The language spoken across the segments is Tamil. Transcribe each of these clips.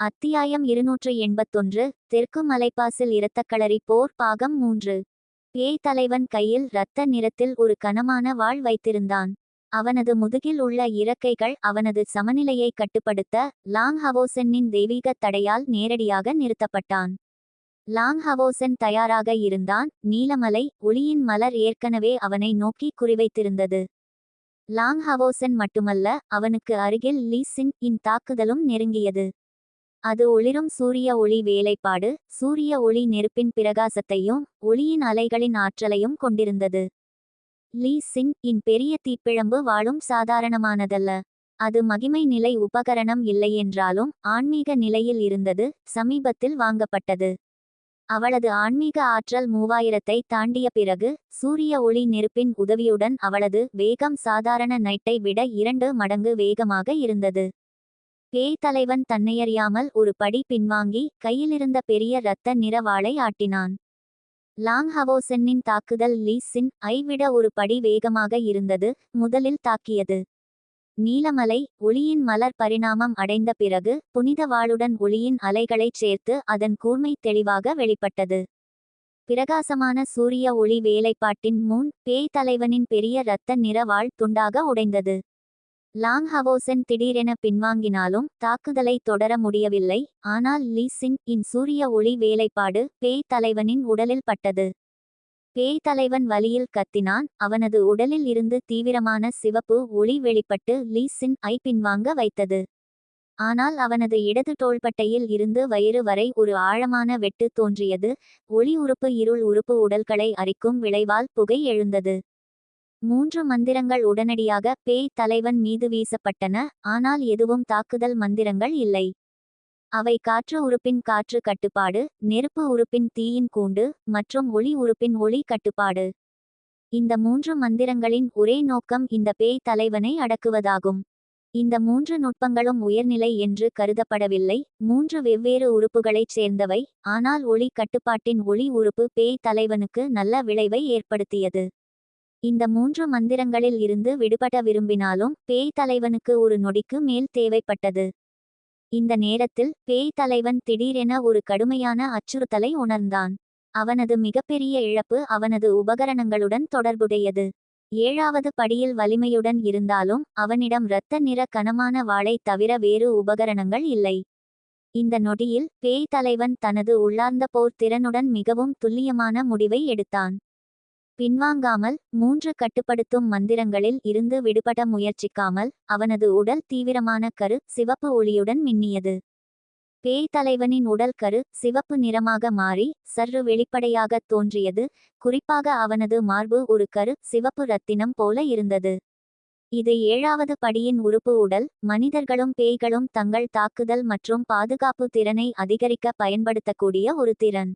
அத்தியாயம் இருநூற்று எண்பத்தொன்று தெற்கு மலைப்பாசில் இரத்தக்களறி போர் பாகம் மூன்று. பேய் தலைவன் கையில் இரத்த நிறத்தில் ஒரு கனமான வாள் வைத்திருந்தான். அவனது முதுகில் உள்ள இறக்கைகள் அவனது சமநிலையை கட்டுப்படுத்த லாங் ஹவோசென்னின் தெய்வீக தடையால் நேரடியாக நிறுத்தப்பட்டான். லாங் ஹவோசென் தயாராக இருந்தான். நீலமலை ஒளியின் மலர் ஏற்கனவே அவனை நோக்கி குறிவைத்திருந்தது. லாங் ஹவோசென் மட்டுமல்ல அவனுக்கு அருகில் லீசின் இன் தாக்குதலும் நெருங்கியது. அது ஒளிரும் சூரிய ஒளி வேலைப்பாடு சூரிய ஒளி நெருப்பின் பிரகாசத்தையும் ஒளியின் அலைகளின் ஆற்றலையும் கொண்டிருந்தது. லீ சின் இன் பெரிய தீப்பிழம்பு வாழும் சாதாரணமானதல்ல. அது மகிமை நிலை உபகரணம் இல்லையென்றாலும் ஆன்மீக நிலையில் இருந்தது சமீபத்தில் வாங்கப்பட்டது. அவளது ஆன்மீக ஆற்றல் மூவாயிரத்தை தாண்டிய பிறகு சூரிய ஒளி நெருப்பின் உதவியுடன் அவளது வேகம் சாதாரண நைட்டை விட இரண்டு மடங்கு வேகமாக இருந்தது. பேய் தலைவன் தன்னையறியாமல் ஒரு படி பின்வாங்கி கையிலிருந்த பெரிய இரத்த நிற வாளை ஆட்டினான். லாங் ஹவோசென்னின் தாக்குதல் லீசின் ஐவிட ஐ விட ஒரு படி வேகமாக இருந்தது முதலில் தாக்கியது. நீலமலை ஒளியின் மலர் பரிணாமம் அடைந்த பிறகு புனித வாளுடன் ஒளியின் அலைகளைச் சேர்த்து அதன் கூர்மை தெளிவாக வெளிப்பட்டது. பிரகாசமான சூரிய ஒளி வேலைப்பாட்டின் முன் பேய் தலைவனின் பெரிய இரத்த நிறவாள் துண்டாக உடைந்தது. லாங் ஹவோசென் திடீரென பின்வாங்கினாலும் தாக்குதலை தொடர முடியவில்லை. ஆனால் லீசின் இன் சூரிய ஒளி வேலைப்பாடு பேய் தலைவனின் உடலில் பட்டது. பேய் தலைவன் வலியில் கத்தினான். அவனது உடலில் இருந்து தீவிரமான சிவப்பு ஒளி வெளிப்பட்டு லீ சின் ஐ பின்வாங்க வைத்தது. ஆனால் அவனது இடது தோள்பட்டையில் இருந்து வயிறு வரை ஒரு ஆழமான வெட்டு தோன்றியது. ஒளி உறுப்பு இருள் உறுப்பு உடல்களை அரிக்கும் விளைவால் புகை எழுந்தது. மூன்று மந்திரங்கள் உடனடியாக பேய் தலைவன் மீது வீசப்பட்டன ஆனால் எதுவும் தாக்குதல் மந்திரங்கள் இல்லை. அவை காற்று உறுப்பின் காற்று கட்டுப்பாடு நெருப்பு உறுப்பின் தீயின் கூண்டு மற்றும் ஒளி உறுப்பின் ஒளி கட்டுப்பாடு. இந்த மூன்று மந்திரங்களின் ஒரே நோக்கம் இந்த பேய் தலைவனை அடக்குவதாகும். இந்த மூன்று நுட்பங்களும் உயர்நிலை என்று கருதப்படவில்லை. மூன்று வெவ்வேறு உறுப்புகளைச் சேர்ந்தவை ஆனால் ஒளி கட்டுப்பாட்டின் ஒளி உறுப்பு பேய் தலைவனுக்கு நல்ல விளைவை ஏற்படுத்தியது. இந்த மூன்று மந்திரங்களில் இருந்து விடுபட விரும்பினாலும் பேய் தலைவனுக்கு ஒரு நொடிக்கு மேல் தேவைப்பட்டது. இந்த நேரத்தில் பேய் தலைவன் திடீரென ஒரு கடுமையான அச்சுறுத்தலை உணர்ந்தான். அவனது மிகப்பெரிய இழப்பு அவனது உபகரணங்களுடன் தொடர்புடையது. ஏழாவது படியில் வலிமையுடன் இருந்தாலும் அவனிடம் இரத்த நிற கனமான வாளை தவிர வேறு உபகரணங்கள் இல்லை. இந்த நொடியில் பேய் தலைவன் தனது உள்ளார்ந்த போர் திறனுடன் மிகவும் துல்லியமான முடிவை எடுத்தான். பின்வாங்காமல் மூன்று கட்டுப்படுத்தும் மந்திரங்களில் இருந்து விடுபட முயற்சிக்காமல் அவனது உடல் தீவிரமான கரு சிவப்பு ஒளியுடன் மின்னியது. பேய் தலைவனின் உடல் கரு சிவப்பு நிறமாக மாறி சற்று வெளிப்படையாக தோன்றியது. குறிப்பாக அவனது மார்பு ஒரு கரு சிவப்பு ரத்தினம் போல இருந்தது. இது ஏழாவது படியின் உறுப்பு உடல். மனிதர்களும் பேய்களும் தங்கள் தாக்குதல் மற்றும் பாதுகாப்பு திறனை அதிகரிக்க பயன்படுத்தக்கூடிய ஒரு திறன்.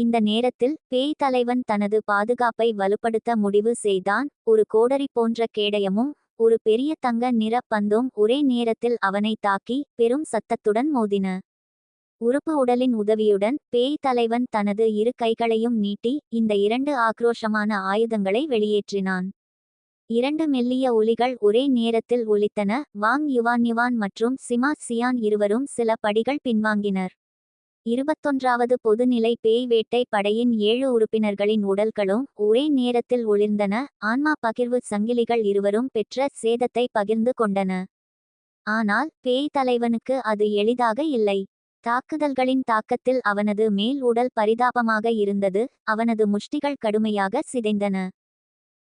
இந்த நேரத்தில் பேய் தலைவன் தனது பாதுகாப்பை வலுப்படுத்த முடிவு செய்தான். ஒரு கோடரி போன்ற கேடயமும் ஒரு பெரிய தங்க நிற பந்தும் ஒரே நேரத்தில் அவனை தாக்கி பெரும் சத்தத்துடன் மோதின. உறுப்பு உடலின் உதவியுடன் பேய் தலைவன் தனது இரு கைகளையும் நீட்டி இந்த இரண்டு ஆக்ரோஷமான ஆயுதங்களை வெளியேற்றினான். இரண்டு மெல்லிய ஒலிகள் ஒரே நேரத்தில் ஒலித்தன. வாங் யுவான் யுவான் மற்றும் சிமா சியான் இருவரும் சில படிகள் பின்வாங்கினர். இருபத்தொன்றாவது பொதுநிலை பேய் வேட்டை படையின் ஏழு உறுப்பினர்களின் உடல்களும் ஒரே நேரத்தில் ஒளிர்ந்தன. ஆன்மா பகிர்வு சங்கிலிகள் இருவரும் பெற்ற சேதத்தை பகிர்ந்து கொண்டன. ஆனால் பேய் தலைவனுக்கு அது எளிதாக இல்லை. தாக்குதல்களின் தாக்கத்தில் அவனது மேல் உடல் பரிதாபமாக இருந்தது. அவனது முஷ்டிகள் கடுமையாக சிதைந்தன.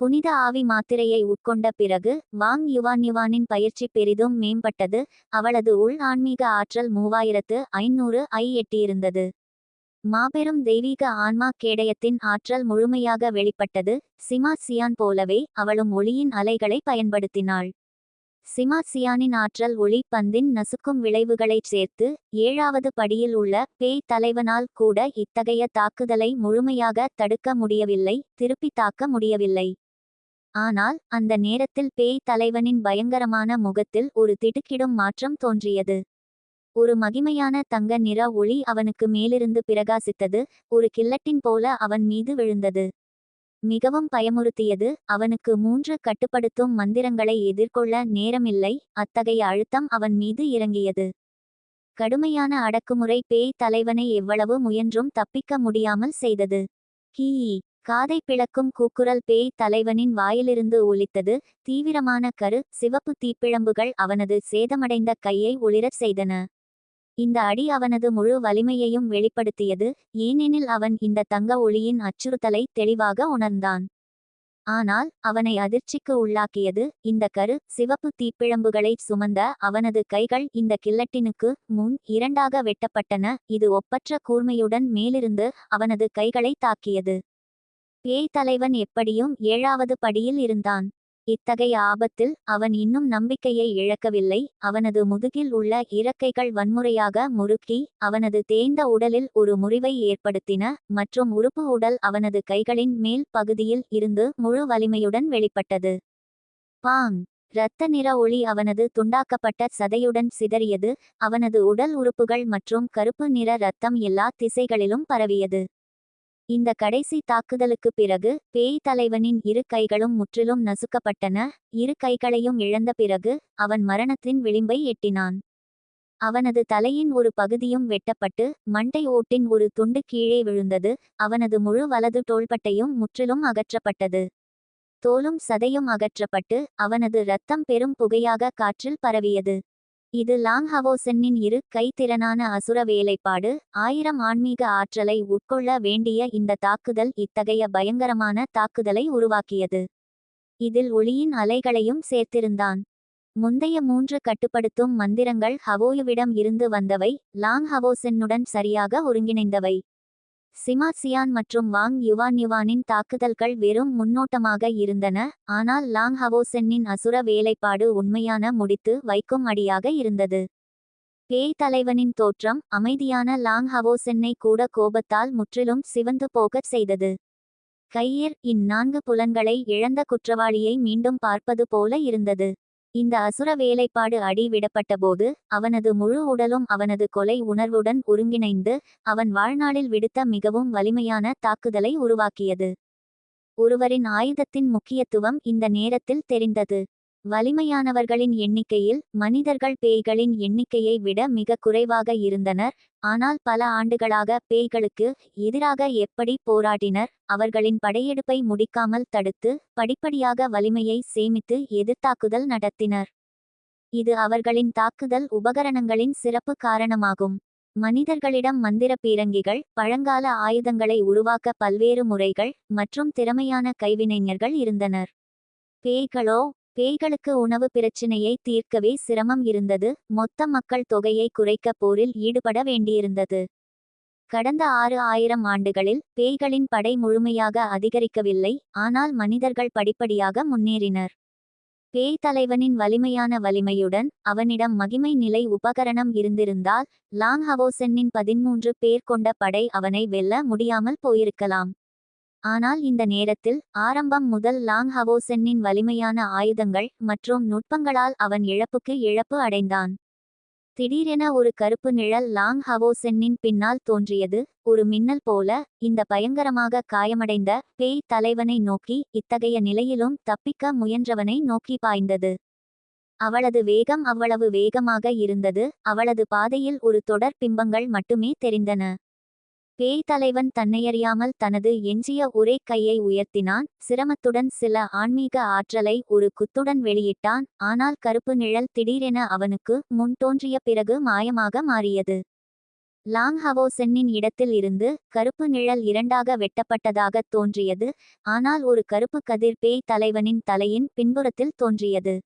புனித ஆவி மாத்திரையை உட்கொண்ட பிறகு வாங் யுவான் யுவானின் பயிற்சி பெரிதும் மேம்பட்டது. அவளது உள் ஆன்மீக ஆற்றல் மூவாயிரத்து ஐநூறு ஐ எட்டியிருந்தது. மாபெரும் தெய்வீக ஆன்மா கேடயத்தின் ஆற்றல் முழுமையாக வெளிப்பட்டது. சிமா சியான் போலவே அவளும் ஒளியின் அலைகளை பயன்படுத்தினாள். சிமா சியானின் ஆற்றல் ஒளி பந்தின் நசுக்கும் விளைவுகளைச் சேர்த்து ஏழாவது படியில் உள்ள பேய் தலைவனால் கூட இத்தகைய தாக்குதலை முழுமையாக தடுக்க முடியவில்லை திருப்பி தாக்க முடியவில்லை. ஆனால் அந்த நேரத்தில் பேய் தலைவனின் பயங்கரமான முகத்தில் ஒரு திடுக்கிடும் மாற்றம் தோன்றியது. ஒரு மகிமையான தங்க நிற ஒளி அவனுக்கு மேலிருந்து பிரகாசித்தது ஒரு கில்லட்டின் போல அவன் மீது விழுந்தது. மிகவும் பயமுறுத்தியது அவனுக்கு மூன்று கட்டுப்படுத்தும் மந்திரங்களை எதிர்கொள்ள நேரமில்லை அத்தகைய அழுத்தம் அவன் மீது இறங்கியது. கடுமையான அடக்குமுறை பேய் தலைவனை எவ்வளவு முயன்றும் தப்பிக்க முடியாமல் செய்தது. கீ காதை பிளக்கும் கூக்குரல் பேய் தலைவனின் வாயிலிருந்து ஒலித்தது. தீவிரமான கரு சிவப்பு தீப்பிழம்புகள் அவனது சேதமடைந்த கையை ஒளிரச் செய்தன. இந்த அடி அவனது முழு வலிமையையும் வெளிப்படுத்தியது. ஏனெனில் அவன் இந்த தங்க ஒளியின் அச்சுறுத்தலை தெளிவாக உணர்ந்தான். ஆனால் அவனை அதிர்ச்சிக்கு உள்ளாக்கியது. இந்த கரு சிவப்பு தீப்பிழம்புகளை சுமந்த அவனது கைகள் இந்த கில்லட்டினுக்கு முன் இரண்டாக வெட்டப்பட்டன. இது ஒப்பற்ற கூர்மையுடன் மேலிருந்து அவனது கைகளை தாக்கியது. பேய் தலைவன் எப்படியும் ஏழாவது படியில் இருந்தான். இத்தகைய ஆபத்தில் அவன் இன்னும் நம்பிக்கையை இழக்கவில்லை. அவனது முதுகில் உள்ள இறக்கைகள் வன்முறையாக முறுக்கி அவனது தேய்ந்த உடலில் ஒரு முறிவை ஏற்படுத்தின மற்றும் உறுப்பு உடல் அவனது கைகளின் மேல் பகுதியில் இருந்து முழு வலிமையுடன் வெளிப்பட்டது. பாங்! இரத்த நிற ஒளி அவனது துண்டாக்கப்பட்ட சதையுடன் சிதறியது. அவனது உடல் உறுப்புகள் மற்றும் கருப்பு நிற இரத்தம் எல்லா திசைகளிலும் பரவியது. இந்த கடைசி தாக்குதலுக்கு பிறகு பேய் தலைவனின் இரு கைகளும் முற்றிலும் நசுக்கப்பட்டன இரு கைகளையும் இழந்த பிறகு அவன் மரணத்தின் விளிம்பை எட்டினான். அவனது தலையின் ஒரு பகுதியும் வெட்டப்பட்டு மண்டை ஓட்டின் ஒரு துண்டு கீழே விழுந்தது அவனது முழு வலது தோள்பட்டையும் முற்றிலும் அகற்றப்பட்டது. தோலும் சதையும் அகற்றப்பட்டு அவனது இரத்தம் பெரும் புகையாக காற்றில் பரவியது. இது லாங் ஹவோசென்னின் இரு கைத்திறனான அசுர வேலைப்பாடு. ஆயிரம் ஆன்மீக ஆற்றலை உட்கொள்ள வேண்டிய இந்த தாக்குதல் இத்தகைய பயங்கரமான தாக்குதலை உருவாக்கியது. இதில் ஒளியின் அலைகளையும் சேர்த்திருந்தான். முந்தைய மூன்று கட்டுப்படுத்தும் மந்திரங்கள் ஹவோயுவிடம் இருந்து வந்தவை லாங் ஹவோசென்னுடன் சரியாக ஒருங்கிணைந்தவை. சிமா சியான் மற்றும் வாங் யுவான் யுவானின் தாக்குதல்கள் வெறும் முன்னோட்டமாக இருந்தன ஆனால் லாங் ஹவோசென்னின் அசுர வேலைப்பாடு உண்மையான முடித்து வைக்கும் அடியாக இருந்தது. பேய் தலைவனின் தோற்றம் அமைதியான லாங் ஹவோசென்னை கூட கோபத்தால் முற்றிலும் சிவந்து போகச் செய்தது. கையிர் இந்நான்கு புலன்களை இழந்த குற்றவாளியை மீண்டும் பார்ப்பது போல இருந்தது. இந்த அசுர வேலைப்பாடு அடி விடப்பட்டபோது அவனது முழு உடலும் அவனது கொலை உணர்வுடன் ஒருங்கிணைந்து அவன் வாழ்நாளில் விடுத்த மிகவும் வலிமையான தாக்குதலை உருவாக்கியது. ஒருவரின் ஆயுதத்தின் முக்கியத்துவம் இந்த நேரத்தில் தெரிந்தது. வலிமையானவர்களின் எண்ணிக்கையில் மனிதர்கள் பேய்களின் எண்ணிக்கையை விட மிக குறைவாக இருந்தனர். ஆனால் பல ஆண்டுகளாக பேய்களுக்கு எதிராக எப்படி போராடினர் அவர்களின் படையெடுப்பை முடிக்காமல் தடுத்து படிப்படியாக வலிமையை சேமித்து எதிர்த்தாக்குதல் நடத்தினர். இது அவர்களின் தாக்குதல் உபகரணங்களின் சிறப்பு காரணமாகும். மனிதர்களிடம் மந்திர பீரங்கிகள் பழங்கால ஆயுதங்களை உருவாக்க பல்வேறு முறைகள் மற்றும் திறமையான கைவினைஞர்கள் இருந்தனர். பேய்களோ பேய்களுக்கு உணவு பிரச்சினையை தீர்க்கவே சிரமம் இருந்தது. மொத்த மக்கள் தொகையை குறைக்க போரில் ஈடுபட வேண்டியிருந்தது. கடந்த ஆறு ஆயிரம் ஆண்டுகளில் பேய்களின் படை முழுமையாக அதிகரிக்கவில்லை. ஆனால் மனிதர்கள் படிப்படியாக முன்னேறினர். பேய் தலைவனின் வலிமையான வலிமையுடன் அவனிடம் மகிமை நிலை உபகரணம் இருந்திருந்தால் லாங் ஹவோசென்னின் பதிமூன்று பேர் கொண்ட படை அவனை வெல்ல முடியாமல் போயிருக்கலாம். ஆனால் இந்த நேரத்தில் ஆரம்பம் முதல் லாங் ஹவோசென்னின் வலிமையான ஆயுதங்கள் மற்றும் நுட்பங்களால் அவன் இழப்புக்கு இழப்பு அடைந்தான். திடீரென ஒரு கருப்பு நிழல் லாங் ஹவோசென்னின் பின்னால் தோன்றியது. ஒரு மின்னல் போல இந்த பயங்கரமாக காயமடைந்த பேய் தலைவனை நோக்கி இத்தகைய நிலையிலும் தப்பிக்க முயன்றவனை நோக்கி பாய்ந்தது. அவளது வேகம் அவ்வளவு வேகமாக இருந்தது. அவளது பாதையில் ஒரு தொடர் பிம்பங்கள் மட்டுமே தெரிந்தன. பேய் தலைவன் தன்னையறியாமல் தனது எஞ்சிய ஒரே கையை உயர்த்தினான். சிரமத்துடன் சில ஆன்மீக ஆற்றலை ஒரு குத்துடன் வெளியிட்டான். ஆனால் கருப்பு நிழல் திடீரென அவனுக்கு முன் தோன்றிய பிறகு மாயமாக மாறியது. லாங் ஹவோசென்னின் இடத்தில் இருந்து கருப்பு நிழல் இரண்டாக வெட்டப்பட்டதாகத் தோன்றியது. ஆனால் ஒரு கருப்பு கதிர் பேய் தலைவனின் தலையின் பின்புறத்தில் தோன்றியது.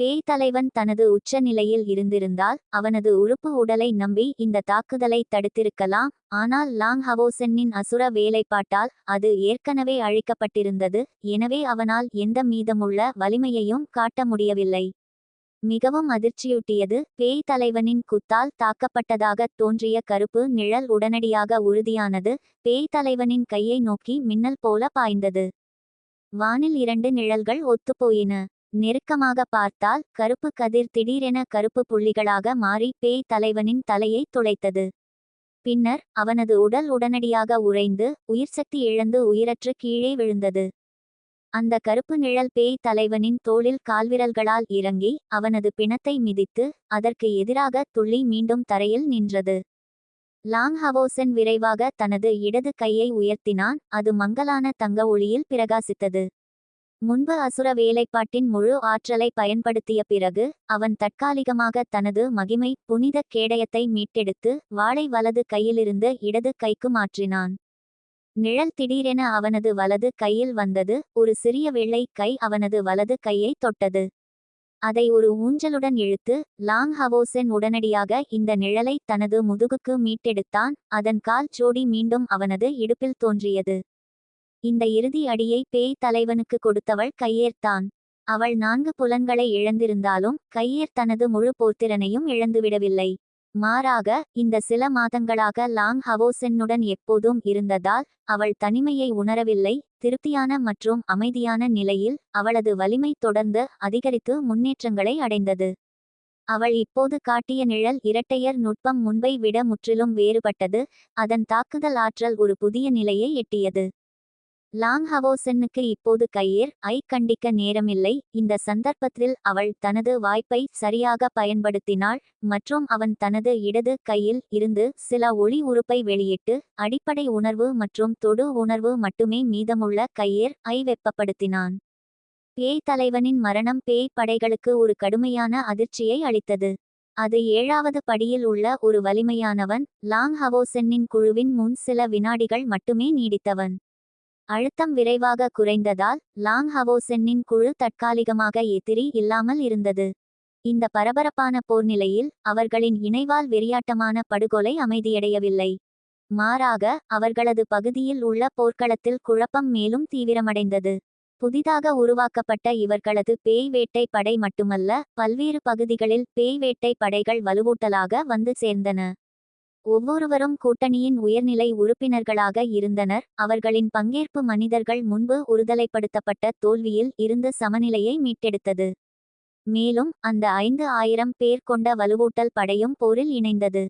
பேய் தலைவன் தனது உச்ச நிலையில் இருந்திருந்தால் அவனது உறுப்பு உடலை நம்பி இந்த தாக்குதலை தடுத்திருக்கலாம். ஆனால் லாங் ஹவோசென்னின் அசுர வேலைப்பாட்டால் அது ஏற்கனவே அழிக்கப்பட்டிருந்தது. எனவே அவனால் எந்த மீதமுள்ள வலிமையையும் காட்ட முடியவில்லை. மிகவும் அதிர்ச்சியூட்டியது பேய் தலைவனின் குத்தால் தாக்கப்பட்டதாக தோன்றிய கருப்பு நிழல் உடனடியாக உறுதியானது. பேய் தலைவனின் கையை நோக்கி மின்னல் போல பாய்ந்தது. வானில் இரண்டு நிழல்கள் ஒத்துப்போயின. நெருக்கமாக பார்த்தால் கருப்பு கதிர் திடீரென கருப்பு புள்ளிகளாக மாறி பேய் தலைவனின் தலையை துளைத்தது பின்னர் அவனது உடல் உடனடியாக உறைந்து உயிர்சக்தி இழந்து உயிரற்று கீழே விழுந்தது. அந்த கருப்பு நிழல் பேய் தலைவனின் தோளில் கால்விரல்களால் இறங்கி அவனது பிணத்தை மிதித்து அதற்கு எதிராக துள்ளி மீண்டும் தரையில் நின்றது. லாங் ஹவோசன் விரைவாக தனது இடது கையை உயர்த்தினான். அது மங்கலான தங்க ஒளியில் பிரகாசித்தது. முன்பு அசுர வேலைப்பாட்டின் முழு ஆற்றலை பயன்படுத்திய பிறகு அவன் தற்காலிகமாக தனது மகிமை புனித கேடயத்தை மீட்டெடுத்து வாளை வலது கையிலிருந்து இடது கைக்கு மாற்றினான். நிழல் திடீரென அவனது வலது கையில் வந்தது ஒரு சிறிய வெள்ளை கை அவனது வலது கையை தொட்டது. அதை ஒரு ஊஞ்சலுடன் இழுத்து லாங் ஹவோசென் உடனடியாக இந்த நிழலை தனது முதுகுக்கு மீட்டெடுத்தான் அதன் கால் ஜோடி மீண்டும் அவனது இடுப்பில் தோன்றியது. இந்த இறுதி அடியை பேய் தலைவனுக்கு கொடுத்தவள் கையேர்த்தான் அவள் நான்கு புலன்களை இழந்திருந்தாலும் கையேர் தனது முழு போர்த்திறனையும் இழந்துவிடவில்லை. மாறாக இந்த சில மாதங்களாக லாங் ஹவோசென்னுடன் எப்போதும் இருந்ததால் அவள் தனிமையை உணரவில்லை. திருப்தியான மற்றும் அமைதியான நிலையில் அவளது வலிமை தொடர்ந்து அதிகரித்து முன்னேற்றங்களை அடைந்தது. அவள் இப்போது காட்டிய நிழல் இரட்டையர் நுட்பம் முன்பை விட முற்றிலும் வேறுபட்டது. அதன் தாக்குதல் ஆற்றல் ஒரு புதிய நிலையை எட்டியது. லாங் ஹவோசென்னுக்கு இப்போது கையேர் ஐ கண்டிக்க நேரமில்லை. இந்த சந்தர்ப்பத்தில் அவள் தனது வாய்ப்பை சரியாக பயன்படுத்தினாள் மற்றும் அவன் தனது இடது கையில் இருந்து சில ஒளி உறுப்பை வெளியிட்டு அடிப்படை உணர்வு மற்றும் தொடு உணர்வு மட்டுமே மீதமுள்ள கையேர் ஐ வெப்பப்படுத்தினான். பேய் தலைவனின் மரணம் பேய் படைகளுக்கு ஒரு கடுமையான அதிர்ச்சியை அளித்தது. அது ஏழாவது படியில் உள்ள ஒரு வலிமையானவன் லாங் ஹவோசென்னின் குழுவின் முன் சில வினாடிகள் மட்டுமே நீடித்தவன். அழுத்தம் விரைவாக குறைந்ததால் லாங் ஹவோசென்னின் குழு தற்காலிகமாக எதிரி இல்லாமல் இருந்தது. இந்த பரபரப்பான போர்நிலையில் அவர்களின் இணைவால் வெறியாட்டமான படுகொலை அமைதியடையவில்லை. மாறாக அவர்களது பகுதியில் உள்ள போர்க்களத்தில் குழப்பம் மேலும் தீவிரமடைந்தது. புதிதாக உருவாக்கப்பட்ட இவர்களது பேய் வேட்டை படை மட்டுமல்ல பல்வேறு பகுதிகளில் பேய் வேட்டை படைகள் வலுவூட்டலாக வந்து சேர்ந்தன. ஒவ்வொருவரும் கூட்டணியின் உயர்நிலை உறுப்பினர்களாக இருந்தனர். அவர்களின் பங்கேற்பு மனிதர்கள் முன்பு ஒருதலைப்படுத்தப்பட்ட தோல்வியில் இருந்து சமநிலையை மீட்டெடுத்தது. மேலும் அந்த ஐந்து ஆயிரம் பேர் கொண்ட வலுவூட்டல் படையும் போரில் இணைந்தது.